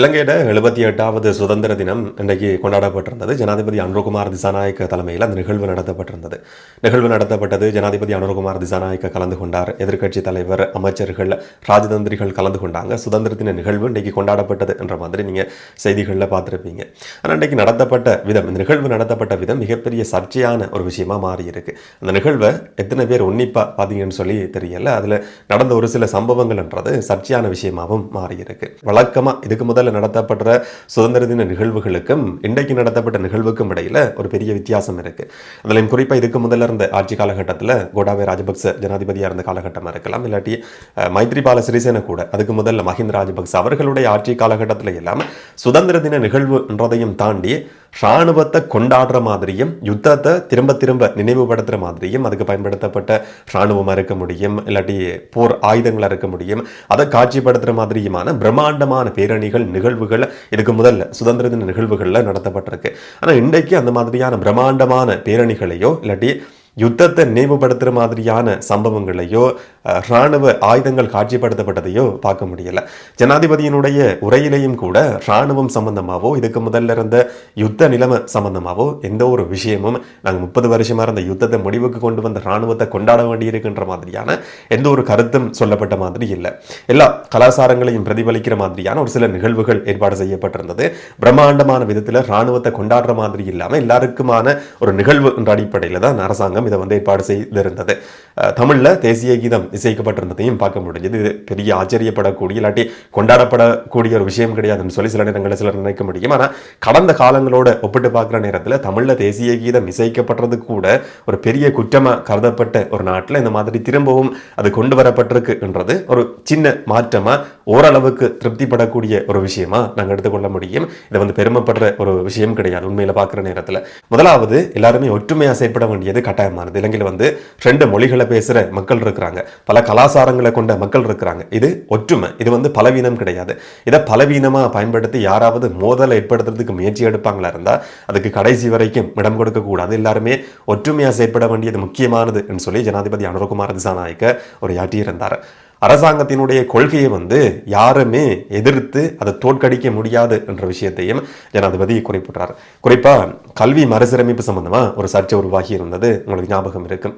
இலங்கையிட எழுபத்தி எட்டாவது சுதந்திர தினம் இன்றைக்கு கொண்டாடப்பட்டிருந்தது. ஜனாதிபதி அனுரகுமார் திசாநாயக்க தலைமையில் அந்த நிகழ்வு நடத்தப்பட்டிருந்தது. நிகழ்வு நடத்தப்பட்டது ஜனாதிபதி அனுரகுமார் திசாநாயக்க கலந்து கொண்டார். எதிர்க்கட்சி தலைவர் அமைச்சர்கள் ராஜதந்திரிகள் கலந்து கொண்டாங்க. சுதந்திர தின நிகழ்வு இன்றைக்கு கொண்டாடப்பட்டது என்ற மாதிரி நீங்கள் செய்திகளில் பார்த்துருப்பீங்க. ஆனால் இன்றைக்கு நடத்தப்பட்ட விதம் இந்த நிகழ்வு நடத்தப்பட்ட விதம் மிகப்பெரிய சர்ச்சையான ஒரு விஷயமா மாறியிருக்கு. அந்த நிகழ்வை எத்தனை பேர் உன்னிப்பாக பார்த்தீங்கன்னு சொல்லி தெரியல. அதில் நடந்த ஒரு சில சம்பவங்கள்ன்றது சர்ச்சையான விஷயமாகவும் மாறியிருக்கு. வழக்கமாக இதுக்கு முதல் இந்தியாவில் நடத்தப்படுற சுதந்திர தின நிகழ்வுகளுக்கும் இன்றைக்கு நடத்தப்பட்ட நிகழ்வுக்கும் இடையில ஒரு பெரிய வித்தியாசம் இருக்கு. அதுலையும் குறிப்பாக இதுக்கு முதல்ல இருந்த ஆட்சி காலகட்டத்தில் கோடாவே ராஜபக்ச ஜனாதிபதியாக இருந்த காலகட்டமாக இருக்கலாம் இல்லாட்டி மைத்ரிபால சிறிசேன கூட அதுக்கு முதல்ல மஹிந்த ராஜபக்ச அவர்களுடைய ஆட்சி காலகட்டத்தில் எல்லாம் சுதந்திர தின நிகழ்வுன்றதையும் தாண்டி இராணுவத்தை கொண்டாடுற மாதிரியும் யுத்தத்தை திரும்ப திரும்ப நினைவுபடுத்துகிற மாதிரியும் அதுக்கு பயன்படுத்தப்பட்ட இராணுவமாக இருக்க முடியும் இல்லாட்டி போர் ஆயுதங்களாக இருக்க முடியும் அதை காட்சிப்படுத்துகிற மாதிரியுமான பிரம்மாண்டமான பேரணிகள் நிகழ்வுகள் இதுக்கு முதல்ல சுதந்திர தின நிகழ்வுகளில் நடத்தப்பட்டிருக்கு. ஆனால் இன்றைக்கு அந்த மாதிரியான பிரம்மாண்டமான பேரணிகளையோ இல்லாட்டி யுத்தத்தை நினைவுபடுத்துகிற மாதிரியான சம்பவங்களையோ இராணுவ ஆயுதங்கள் காட்சிப்படுத்தப்பட்டதையோ பார்க்க முடியல. ஜனாதிபதியினுடைய உரையிலையும் கூட இராணுவம் சம்பந்தமாகவோ இதுக்கு முதல்ல இருந்த யுத்த நிலைமை சம்பந்தமாகவோ எந்த ஒரு விஷயமும் நாங்கள் முப்பது வருஷமா இருந்த யுத்தத்தை முடிவுக்கு கொண்டு வந்த இராணுவத்தை கொண்டாட வேண்டியிருக்கின்ற மாதிரியான எந்த ஒரு கருத்தும் சொல்லப்பட்ட மாதிரி இல்லை. எல்லா கலாச்சாரங்களையும் பிரதிபலிக்கிற மாதிரியான ஒரு சில நிகழ்வுகள் ஏற்பாடு செய்யப்பட்டிருந்தது. பிரம்மாண்டமான விதத்தில் இராணுவத்தை கொண்டாடுற மாதிரி இல்லாமல் எல்லாருக்குமான ஒரு நிகழ்வு என்ற அடிப்படையில் தான் அரசாங்கம் இதை வந்து ஏற்பாடு செய்திருந்தது. தமிழில் தேசிய கீதம் இசைக்கப்பட்டிருந்ததையும் பார்க்க முடிஞ்சது. இது பெரிய ஆச்சரியப்படக்கூடிய இல்லாட்டி கொண்டாடப்படக்கூடிய ஒரு விஷயம் கிடையாதுன்னு சொல்லி சில நேரங்களில் சிலர் நினைக்க முடியும். ஆனால் கடந்த காலங்களோட ஒப்பிட்டு பார்க்குற நேரத்தில் தமிழில் தேசிய கீதம் இசைக்கப்படுறது கூட ஒரு பெரிய குற்றமாக கருதப்பட்ட ஒரு நாட்டில் இந்த மாதிரி திரும்பவும் அது கொண்டு வரப்பட்டிருக்குன்றது ஒரு சின்ன மாற்றமாக ஓரளவுக்கு திருப்திப்படக்கூடிய ஒரு விஷயமா நாங்கள் எடுத்துக்கொள்ள முடியும். இதை வந்து பெருமைப்படுற ஒரு விஷயம் கிடையாது உண்மையில் பார்க்குற நேரத்தில். முதலாவது எல்லாருமே ஒற்றுமையாக செயற்பட வேண்டியது கட்டாயமானது. இலங்கையில் வந்து ரெண்டு மொழிகளை பேசுகிற மக்கள் இருக்கிறாங்க. பல கலாச்சாரங்களை கொண்ட மக்கள் இருக்கிறாங்க. இது ஒற்றுமை. இது வந்து பலவீனம் கிடையாது. இதை பலவீனமாக பயன்படுத்தி யாராவது மோதலை ஏற்படுத்துறதுக்கு முயற்சி எடுப்பாங்களா இருந்தால் அதுக்கு கடைசி வரைக்கும் இடம் கொடுக்க கூடாது. எல்லாருமே ஒற்றுமையாக செயற்பட வேண்டியது முக்கியமானது என்று சொல்லி ஜனாதிபதி அனுரகுமார் திசாநாயக்க ஒரு யாட்டியிருந்தார் அரசாங்கத்தினுடைய கொள்கையை வந்து யாருமே எதிர்த்து அதை தோற்கடிக்க முடியாது என்ற விஷயத்தையும் ஜனாதிபதி குறிப்பிட்டார். குறிப்பா கல்வி மறுசீரமைப்பு சம்பந்தமாக ஒரு சர்ச்சை உருவாகி இருந்தது. உங்களுக்கு ஞாபகம் இருக்கும்.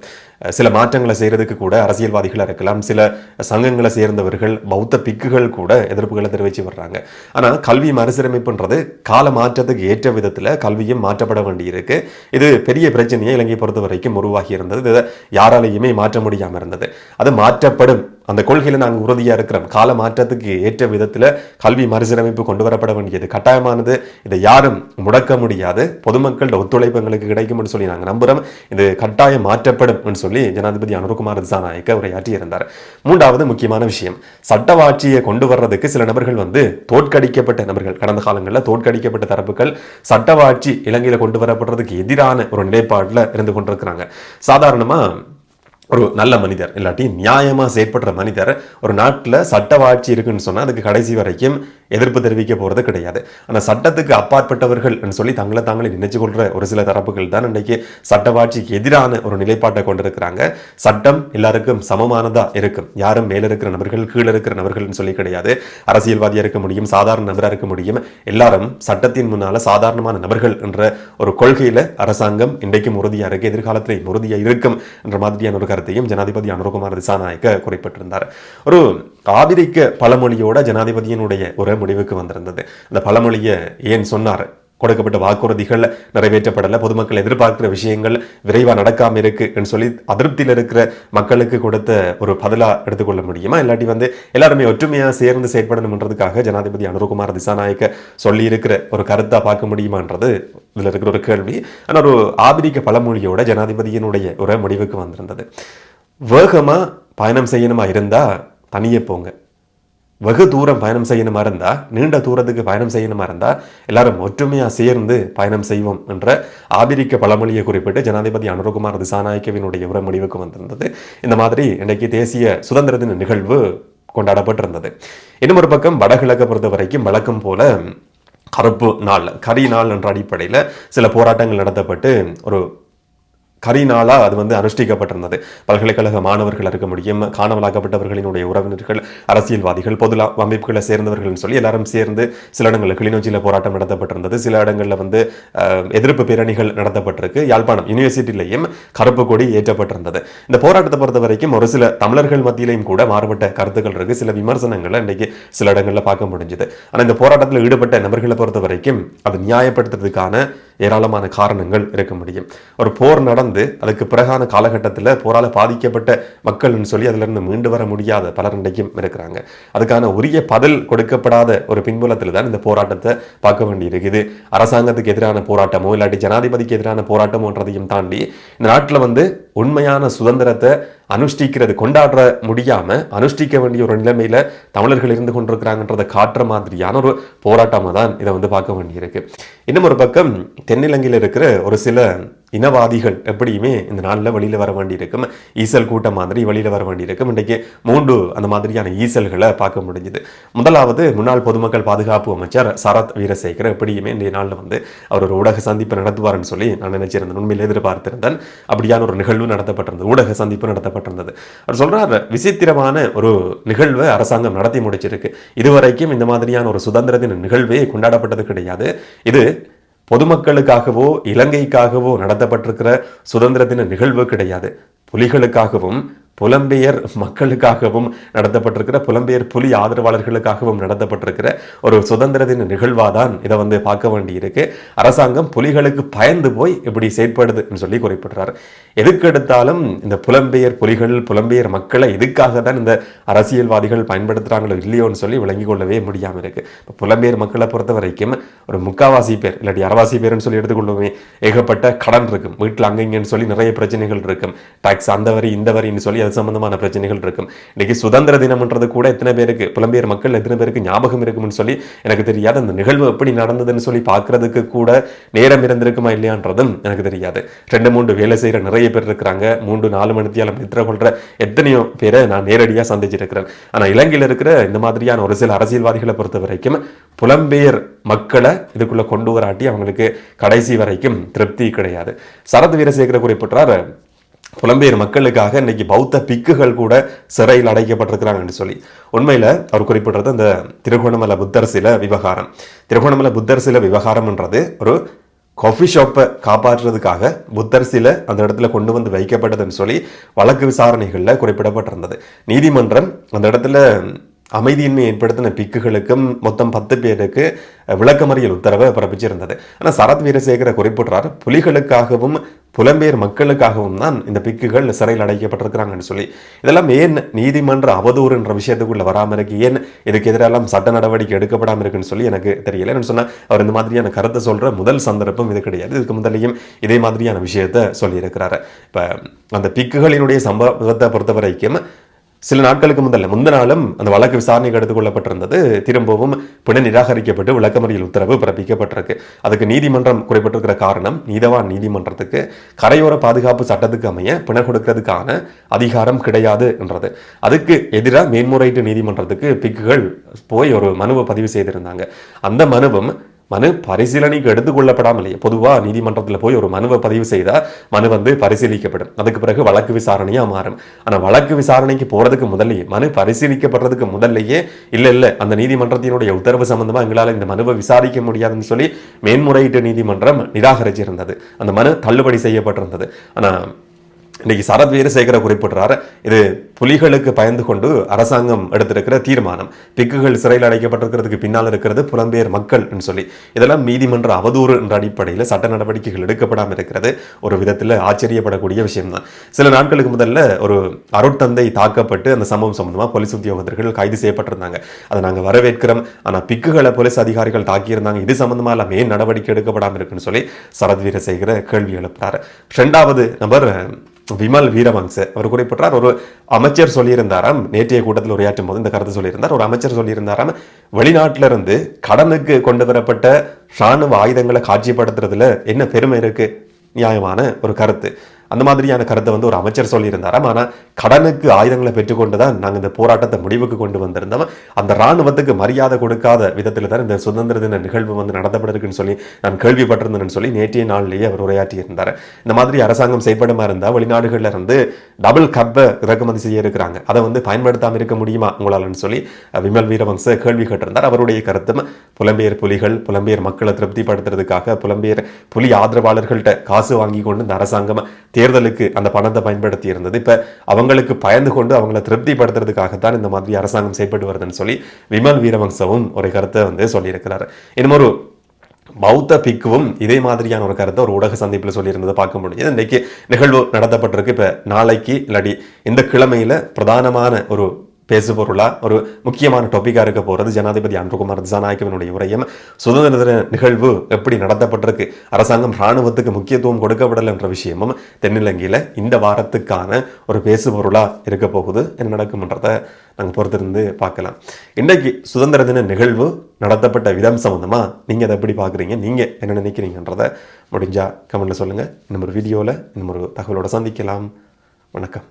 சில மாற்றங்களை செய்யறதுக்கு கூட அரசியல்வாதிகளாக இருக்கலாம். சில சங்கங்களை சேர்ந்தவர்கள் பௌத்த பிக்குகள் கூட எதிர்ப்புகளை தெரிவித்து வர்றாங்க. ஆனால் கல்வி மறுசீரமைப்புன்றது கால மாற்றத்துக்கு ஏற்ற விதத்தில் கல்வியும் மாற்றப்பட வேண்டியிருக்கு. இது பெரிய பிரச்சனையை இலங்கை பொறுத்த வரைக்கும் உருவாகி இருந்தது. இதை யாராலையுமே மாற்ற முடியாமல் இருந்தது. அது மாற்றப்படும் அந்த கொள்கையில் நாங்கள் உறுதியாக இருக்கிறோம் கால மாற்றத்துக்கு ஏற்ற விதத்தில் கல்வி மறுசீரமைப்பு கொண்டு வரப்பட வேண்டியது. கட்டாயமானது. இதை யாரும் முடக்க முடியாது. பொதுமக்களோட ஒத்துழைப்பு எங்களுக்கு கிடைக்கும்னு சொல்லி நாங்கள் நம்புறோம். இது கட்டாயம் மாற்றப்படும் சொல்லி ஜனாதிபதி அனுருகுமார் திசாநாயக்க உரையாற்றி இருந்தார் மூன்றாவது முக்கியமான விஷயம். சட்டவாட்சியை கொண்டு வர்றதுக்கு சில நபர்கள் வந்து தோற்கடிக்கப்பட்ட நபர்கள். கடந்த காலங்களில் தோற்கடிக்கப்பட்ட தரப்புகள் சட்டவாட்சி இலங்கையில் கொண்டு வரப்படுறதுக்கு எதிரான ஒரு நிலைப்பாட்டில் இருந்து கொண்டிருக்கிறாங்க. சாதாரணமாக ஒரு நல்ல மனிதர். இல்லாட்டி நியாயமாக செயற்படுற மனிதர். ஒரு நாட்டில் சட்டவாட்சி இருக்குன்னு சொன்னால் அதுக்கு கடைசி வரைக்கும் எதிர்ப்பு தெரிவிக்க போகிறது கிடையாது. ஆனால் சட்டத்துக்கு அப்பாற்பட்டவர்கள் சொல்லி தங்களை தாங்களே நினைச்சு கொள்ற ஒரு சில தரப்புகள் தான் இன்றைக்கு சட்டவாட்சிக்கு எதிரான ஒரு நிலைப்பாட்டை கொண்டிருக்கிறாங்க. சட்டம் எல்லாருக்கும் சமமானதா இருக்கும். யாரும் மேல இருக்கிற நபர்கள் கீழே இருக்கிற நபர்கள்னு சொல்லி கிடையாது. அரசியல்வாதியா இருக்க முடியும் சாதாரண நபராக இருக்க முடியும். எல்லாரும் சட்டத்தின் முன்னால சாதாரணமான நபர்கள் என்ற ஒரு கொள்கையில அரசாங்கம் இன்றைக்கும் உறுதியா இருக்கு எதிர்காலத்திலே உறுதியா இருக்கும் என்ற மாதிரியான ஒரு கருத்தையும் ஜனாதிபதி அனுரகுமார் திசாநாயக்க குறிப்பிட்டிருந்தார். ஒரு ஆபிரிக்க பழமொழியோட ஜனாதிபதியினுடைய ஒரு முடிவுக்கு வந்திருந்தது. அந்த பழமொழியை ஏன் சொன்னார்? கொடுக்கப்பட்ட வாக்குறுதிகள் நிறைவேற்றப்படல பொதுமக்கள் எதிர்பார்க்கிற விஷயங்கள் விரைவாக நடக்காம இருக்குன்னு சொல்லி அதிருப்தியில் இருக்கிற மக்களுக்கு கொடுத்த ஒரு பதிலா எடுத்துக்கொள்ள முடியுமா? இல்லாட்டி வந்து எல்லாருமே ஒற்றுமையா சேர்ந்து செயற்படணும்ன்றதுக்காக ஜனாதிபதி அனுருகுமார் திசாநாயக்க சொல்லி இருக்கிற ஒரு கருத்தா பார்க்க முடியுமான்றது இதுல இருக்கிற ஒரு கேள்வி. ஆனா ஒரு ஆபிரிக்க பழமொழியோட ஜனாதிபதியினுடைய ஒரு முடிவுக்கு வந்திருந்தது. வேகமா பயணம் செய்யணுமா? இருந்தா தனியே போங்க. வெகு தூரம் பயணம் செய்யணுமா இருந்தா நீண்ட தூரத்துக்கு பயணம் செய்யணுமா இருந்தா எல்லாரும் ஒற்றுமையா சேர்ந்து பயணம் செய்வோம் என்ற ஆபிரிக்க பழமொழியை குறிப்பிட்டு ஜனாதிபதி அனுரகுமார் திசாநாயக்கவினுடைய உரை முடிவுக்கு வந்திருந்தது. இந்த மாதிரி இன்றைக்கு தேசிய சுதந்திர தின நிகழ்வு கொண்டாடப்பட்டிருந்தது. இன்னும் ஒரு பக்கம் வடகிழக்கை பொறுத்த வரைக்கும் வழக்கம் போல கருப்பு நாள் கரி நாள் என்ற அடிப்படையில் சில போராட்டங்கள் நடத்தப்பட்டு ஒரு கரினாலாக அது வந்து அனுஷ்டிக்கப்பட்டிருந்தது. பல்கலைக்கழக மாணவர்கள் இருக்க முடியும் காணவலாக்கப்பட்டவர்களினுடைய உறவினர்கள் அரசியல்வாதிகள் பொது அமைப்புகளை சேர்ந்தவர்கள்னு சொல்லி எல்லாரும் சேர்ந்து சில இடங்களில் கிளிநொச்சியில் போராட்டம் நடத்தப்பட்டிருந்தது. சில இடங்களில் வந்து எதிர்ப்பு பேரணிகள் நடத்தப்பட்டிருக்கு. யாழ்ப்பாணம் யூனிவர்சிட்டியிலையும் கருப்பு கொடி ஏற்றப்பட்டிருந்தது. இந்த போராட்டத்தை பொறுத்த வரைக்கும் ஒரு சில தமிழர்கள் மத்தியிலையும் கூட மாறுபட்ட கருத்துக்கள் இருக்கு. சில விமர்சனங்களை இன்னைக்கு சில இடங்களில் பார்க்க முடிஞ்சுது. ஆனால் இந்த போராட்டத்தில் ஈடுபட்ட நபர்களை பொறுத்த வரைக்கும் அது நியாயப்படுத்துறதுக்கான ஏராளமான காரணங்கள் இருக்க முடியும். ஒரு போர் நடந்து அதுக்கு பிறகான காலகட்டத்தில் போரால் பாதிக்கப்பட்ட மக்கள்னு சொல்லி அதிலிருந்து மீண்டு வர முடியாத பலர் இன்றைக்கும் இருக்கிறாங்க. அதுக்கான உரிய பதில் கொடுக்கப்படாத ஒரு பின்புலத்தில் தான் இந்த போராட்டத்தை பார்க்க வேண்டியிருக்குது. அரசாங்கத்துக்கு எதிரான போராட்டமோ இல்லாட்டி ஜனாதிபதிக்கு எதிரான போராட்டமோன்றதையும் தாண்டி இந்த நாட்டில் வந்து உண்மையான சுதந்திரத்தை அனுஷ்டிக்கிறது கொண்டாடுற முடியாமல் அனுஷ்டிக்க வேண்டிய ஒரு நிலைமையில் தமிழர்கள் இருந்து கொண்டிருக்கிறாங்கன்றதை காட்டுற மாதிரியான ஒரு போராட்டமாக தான் இதை வந்து பார்க்க வேண்டியிருக்கு. இன்னும் ஒரு பக்கம் தென்னிலங்கையில் இருக்கிற ஒரு சில இனவாதிகள் எப்படியுமே இந்த நாளில் வெளியில் வர வேண்டியிருக்கும். ஈசல் கூட்டம் மாதிரி வெளியில் வர வேண்டியிருக்கும். இன்றைக்கு மூன்று அந்த மாதிரியான ஈசல்களை பார்க்க முடிஞ்சுது. முதலாவது முன்னாள் பொதுமக்கள் பாதுகாப்பு அமைச்சர் சரத் வீரசேகர் எப்படியுமே இன்றைய நாளில் வந்து அவர் ஒரு ஊடக சந்திப்பு நடத்துவார்னு சொல்லி நான் நினைச்சிருந்தேன். உண்மையில் எதிர்பார்த்திருந்தேன். அப்படியான ஒரு நிகழ்வு நடத்தப்பட்டிருந்தது. ஊடக சந்திப்பு நடத்தப்பட்டிருந்தது. அவர் சொல்கிறார் விசித்திரமான ஒரு நிகழ்வை அரசாங்கம் நடத்தி முடிச்சிருக்கு. இதுவரைக்கும் இந்த மாதிரியான ஒரு சுதந்திர தின நிகழ்வே கொண்டாடப்பட்டது கிடையாது. இது பொதுமக்களுக்காகவோ இலங்கைக்காகவோ நடத்தப்பட்டிருக்கிற சுதந்திர தின நிகழ்வு கிடையாது. புலிகளுக்காகவும் புலம்பெயர் மக்களுக்காகவும் நடத்தப்பட்டிருக்கிற புலம்பெயர் புலி ஆதரவாளர்களுக்காகவும் நடத்தப்பட்டிருக்கிற ஒரு சுதந்திர தின நிகழ்வாக தான் இதை வந்து பார்க்க வேண்டியிருக்கு. அரசாங்கம் புலிகளுக்கு பயந்து போய் இப்படி செயற்படுதுன்னு சொல்லி குறிப்பிடுறார். எதுக்கு எடுத்தாலும் இந்த புலம்பெயர் புலிகள் புலம்பெயர் மக்களை இதுக்காக தான் இந்த அரசியல்வாதிகள் பயன்படுத்துகிறாங்களோ இல்லையோன்னு சொல்லி விளங்கிக் கொள்ளவே முடியாமல் இருக்கு. இப்போ புலம்பெயர் மக்களை பொறுத்த வரைக்கும் ஒரு முக்காவாசி பேர் இல்லாட்டி அரைவாசி பேர்னு சொல்லி எடுத்துக்கொள்ளுமே ஏகப்பட்ட கடன் இருக்கும். வீட்டில் அங்கங்கன்னு சொல்லி நிறைய பிரச்சனைகள் இருக்கும். டாக்ஸ் அந்த வரி இந்த வரின்னு சொல்லி அது சம்பந்தமான பிரச்சனைகள் இருக்கும். இன்னைக்கு சுதந்திர தினம்ன்றது கூட எத்தனை பேருக்கு புலம்பெயர் மக்கள் எத்தனை பேருக்கு ஞாபகம் இருக்கும்னு சொல்லி எனக்கு தெரியாது. அந்த நிகழ்வு எப்படி நடந்ததுன்னு சொல்லி பார்க்கறதுக்கு கூட நேரம் இருந்திருக்குமா இல்லையான்றதும் எனக்கு தெரியாது. ரெண்டு மூன்று வேலை செய்கிற நிறைய பேர் இருக்கிறாங்க. மூன்று நாலு மணித்தியால் நித்திர கொள்ற எத்தனையோ பேரை நான் நேரடியாக சந்திச்சிருக்கிறேன். ஆனால் இலங்கையில் இருக்கிற இந்த மாதிரியான ஒரு சில அரசியல்வாதிகளை பொறுத்த வரைக்கும் புலம்பெயர் மக்களை இதுக்குள்ளே கொண்டு வராட்டி அவங்களுக்கு கடைசி வரைக்கும் திருப்தி கிடையாது. சரத் வீரசேகர குறிப்பிட்டார் புலம்பெயர் மக்களுக்காக இன்னைக்கு பௌத்த பிக்குகள் கூட சிறையில் அடைக்கப்பட்டிருக்கிறாங்கன்னு சொல்லி. உண்மையில் அவர் குறிப்பிடுறது அந்த திருகோணமலை புத்தர் சில விவகாரம். திருகோணமலை புத்தர் சில விவகாரம்ன்றது ஒரு காஃபி ஷாப்பை காப்பாற்றுறதுக்காக புத்தர் சிலை அந்த இடத்துல கொண்டு வந்து வைக்கப்பட்டதுன்னு சொல்லி வழக்கு விசாரணைகளில் குறிப்பிடப்பட்டிருந்தது. நீதிமன்றம் அந்த இடத்துல அமைதியின்மை ஏற்படுத்தின பிக்குகளுக்கும் மொத்தம் பத்து பேருக்கு விளக்கமறியல் உத்தரவை பிறப்பிச்சிருந்தது. ஆனால் சரத் வீரசேகர குறிப்பிடுறார் புலிகளுக்காகவும் புலம்பெயர் மக்களுக்காகவும் தான் இந்த பிக்குகள் சிறையில் அடைக்கப்பட்டிருக்கிறாங்கன்னு சொல்லி. இதெல்லாம் ஏன் நீதிமன்ற அவதூறுன்ற விஷயத்துக்குள்ளே வராமல் இருக்கு? ஏன் இதுக்கு எதிரெல்லாம் சட்ட நடவடிக்கை எடுக்கப்படாமல் இருக்குன்னு சொல்லி எனக்கு தெரியல. என்னன்னு சொன்னால் அவர் இந்த மாதிரியான கருத்தை சொல்கிற முதல் சந்தர்ப்பம் இது கிடையாது. இதுக்கு முதலையும் இதே மாதிரியான விஷயத்த சொல்லியிருக்கிறாரு. இப்போ அந்த பிக்குகளினுடைய சம்பவத்தை பொறுத்த வரைக்கும் சில நாட்களுக்கு முதல்ல முந்த நாளும் அந்த வழக்கு விசாரணைக்கு எடுத்துக் கொள்ளப்பட்டிருந்தது திரும்பவும் பிணை நிராகரிக்கப்பட்டு விளக்கமறியல் உத்தரவு பிறப்பிக்கப்பட்டிருக்கு. அதுக்கு நீதிமன்றம் குறிப்பிட்டிருக்கிற காரணம் நீதவான் நீதிமன்றத்துக்கு கரையோர பாதுகாப்பு சட்டத்துக்கு அமைய பிணை கொடுக்கிறதுக்கான அதிகாரம் கிடையாது என்றது. அதுக்கு எதிராக மேன்முறையீட்டு நீதிமன்றத்துக்கு பிக்குகள் போய் ஒரு மனுவை பதிவு செய்திருந்தாங்க. அந்த மனுவும் மனு பரிசீலனைக்கு எடுத்துக்கொள்ளப்படாமலேயே பொதுவாக நீதிமன்றத்தில் போய் ஒரு மனுவை பதிவு செய்தால் மனு வந்து பரிசீலிக்கப்படும். அதுக்கு பிறகு வழக்கு விசாரணையாக மாறும். ஆனால் வழக்கு விசாரணைக்கு போகிறதுக்கு முதல்லையே மனு பரிசீலிக்கப்படுறதுக்கு முதல்லையே இல்லை இல்லை அந்த நீதிமன்றத்தினுடைய உத்தரவு சம்பந்தமாக எங்களால் இந்த மனுவை விசாரிக்க முடியாதுன்னு சொல்லி மேன்முறையீட்டு நீதிமன்றம் நிராகரிச்சிருந்தது. அந்த மனு தள்ளுபடி செய்யப்பட்டிருந்தது. ஆனால் இன்றைக்கி சரத் வீரசேகர குறிப்பிடுறாரு இது புலிகளுக்கு பயந்து கொண்டு அரசாங்கம் எடுத்திருக்கிற தீர்மானம். பிக்குகள் சிறையில் அடைக்கப்பட்டிருக்கிறதுக்கு பின்னால் இருக்கிறது புலம்பெயர் மக்கள் சொல்லி. இதெல்லாம் நீதிமன்ற அவதூறு என்ற அடிப்படையில் சட்ட நடவடிக்கைகள் எடுக்கப்படாமல் இருக்கிறது. ஒரு விதத்தில் ஆச்சரியப்படக்கூடிய விஷயம்தான். சில நாட்களுக்கு முதல்ல ஒரு அருட்தந்தை தாக்கப்பட்டு அந்த சம்பவம் சம்பந்தமாக போலீஸ் உத்தியோகத்தர்கள் கைது செய்யப்பட்டிருந்தாங்க. அதை நாங்கள் வரவேற்கிறோம். ஆனால் பிக்குகளை போலீஸ் அதிகாரிகள் தாக்கியிருந்தாங்க. இது சம்பந்தமாக எல்லாம் ஏன் நடவடிக்கை எடுக்கப்படாமல் இருக்குன்னு சொல்லி சரத் வீரசேகர கேள்வி எழுப்புறாரு. ரெண்டாவது நபர் விமல் வீரவன்ச. அவர் குறிப்பிட்டார் ஒரு அமைச்சர் சொல்லியிருந்தாராம் நேற்றைய கூட்டத்தில் உரையாற்றும் போது இந்த கருத்து சொல்லியிருந்தார். ஒரு அமைச்சர் சொல்லியிருந்தாராம் வெளிநாட்டிலிருந்து கடனுக்கு கொண்டு வரப்பட்ட ராணுவ ஆயுதங்களை காட்சிப்படுத்துறதுல என்ன பெருமை இருக்கு? நியாயமான ஒரு கருத்து. அந்த மாதிரியான கருத்தை வந்து ஒரு அமைச்சர் சொல்லியிருந்தாராம் ஆனால் கடனுக்கு ஆயுதங்களை பெற்றுக்கொண்டு தான் நாங்கள் இந்த போராட்டத்தை முடிவுக்கு கொண்டு வந்திருந்தோம். அந்த ராணுவத்துக்கு மரியாதை கொடுக்காத விதத்தில் தான் இந்த சுதந்திர தின நிகழ்வு வந்து நடத்தப்பட்டிருக்குன்னு சொல்லி நான் கேள்விப்பட்டிருந்தேன்னு சொல்லி நேற்றைய நாள்லேயே அவர் உரையாற்றி இருந்தார் இந்த மாதிரி அரசாங்கம் செய்யப்படுமா இருந்தால் வெளிநாடுகளில் இருந்து டபுள் கப்பை இறக்குமதி செய்ய இருக்கிறாங்க. அதை வந்து பயன்படுத்தாமல் இருக்க முடியுமா உங்களாலன்னு சொல்லி விமல் வீரவம்ச கேள்வி கேட்டிருந்தார். அவருடைய கருத்தும் புலம்பெயர் புலிகள் புலம்பெயர் மக்களை திருப்திப்படுத்துறதுக்காக புலம்பெயர் புலி ஆதரவாளர்கள்ட்ட காசு வாங்கி கொண்டு இந்த அரசாங்கம் தேர்தலுக்கு அந்த பணத்தை பயன்படுத்தி இருந்தது இப்போ அவங்களுக்கு பயந்து கொண்டு அவங்கள திருப்திப்படுத்துறதுக்காகத்தான் இந்த மாதிரி அரசாங்கம் செயல்பட்டு வருதுன்னு சொல்லி விமல் வீரவங்சவும் ஒரு கருத்தை வந்து சொல்லியிருக்கிறார். இன்னும் ஒரு பௌத்த பிக்குவும் இதே மாதிரியான ஒரு கருத்தை ஒரு ஊடக சந்திப்பில் சொல்லியிருந்ததை பார்க்க முடியுது இன்றைக்கு நிகழ்வு நடத்தப்பட்டிருக்கு. இப்போ நாளைக்கு இல்லாடி இந்த கிழமையில் பிரதானமான ஒரு பேசுபொருளா? ஒரு முக்கியமான டாப்பிக்காக இருக்க போகிறது ஜனாதிபதி அன்புகுமார் திசாநாயக்கவினுடைய உரையும். சுதந்திர தின நிகழ்வு எப்படி நடத்தப்பட்டிருக்கு? அரசாங்கம் இராணுவத்துக்கு முக்கியத்துவம் கொடுக்கப்படலை என்ற விஷயமும் தென்னிலங்கையில் இந்த வாரத்துக்கான ஒரு பேசுபொருளாக இருக்க போகுது. என்ன நடக்கும்ன்றதை நாங்கள் பொறுத்திருந்து பார்க்கலாம். இன்றைக்கு சுதந்திர தின நிகழ்வு நடத்தப்பட்ட விதம் சம்மந்தமாக நீங்கள் அதை எப்படி பார்க்குறீங்க? நீங்கள் என்ன நினைக்கிறீங்கன்றதை முடிஞ்சால் கமெண்ட்டில் சொல்லுங்கள் இன்னும் ஒரு வீடியோவில் இன்னும் ஒரு தகவலோடு சந்திக்கலாம். வணக்கம்.